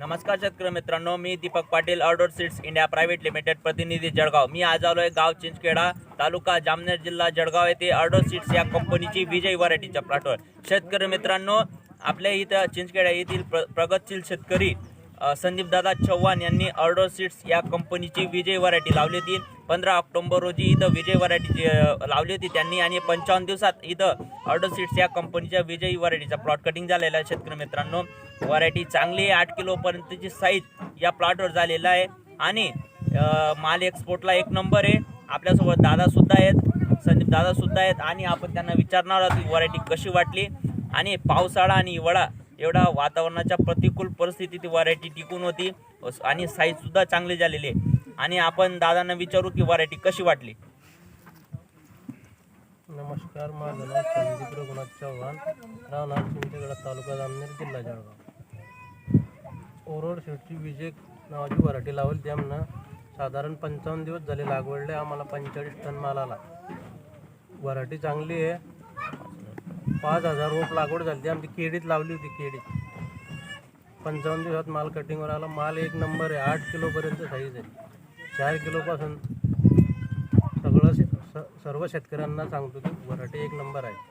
नमस्कार शेतकरी मित्रांनो मी Deepak Patil order seeds India private limited प्रतिनिधी जळगाव. मी आज आलो आहे गाव चिंचखेडा तालुका जामनेर जिल्हा जळगाव येथे ऑर्डर सीड्स या कंपनीची विजय व्हरायटीच्या प्लॉटवर शेतकरी मित्रांनो आपल्या इथं चिंचखेडा येथील प्र प्रगतशील शेतकरी संदीपदादा चव्हाण यांनी ऑर्डर सीट्स या कंपनीची विजय व्हरायटी लावली होती. पंधरा ऑक्टोबर रोजी इथं विजय व्हरायटीची लावली होती त्यांनी आणि पंचावन्न दिवसात इथं ऑर्डर सीट्स या कंपनीच्या विजयी व्हरायटीचा प्लॉट कटिंग झालेला आहे शेतकरी मित्रांनो. व्हरायटी चांगली आहे आठ किलोपर्यंतची साईज या प्लॉटवर झालेला आहे. आणि माल एक्सपोर्टला एक नंबर आहे. आपल्यासोबत दादासुद्धा आहेत संदीप दादासुद्धा आहेत. आणि आपण त्यांना विचारणार आहोत व्हरायटी कशी वाटली? आणि पावसाळा आणि हिवाळा एवढा वातावरणाच्या प्रतिकूल परिस्थितीत व्हरायटी टिकून होती. आणि साईजसुद्धा चांगली झालेली आहे. आणि आपण दादांना विचारू की व्हरायटी कशी वाटली? नमस्कार माझं नाव संदीप रघुनाथ चव्हाण राहणार चिंचगड तालुका जामनेर जिल्हा जळगाव. ओरोड शेटची विजय नावाची व्हरायटी लावली. त्यामनं साधारण पंचावन्न दिवस झाले लागवडले. आम्हाला पंचेचाळीस टन माल आला. व्हरायटी चांगली आहे. पाच हजार रोप लागवड झाली ती आमची केडीत लावली होती केडीत पंचावन्न दिवसात माल कटिंगवर आला. माल एक नंबर आहे. आठ किलोपर्यंत साईज आहे. चार किलोपासून सगळं शे- स- सर्व शेतकऱ्यांना सांगतो की वराटे एक नंबर आहे.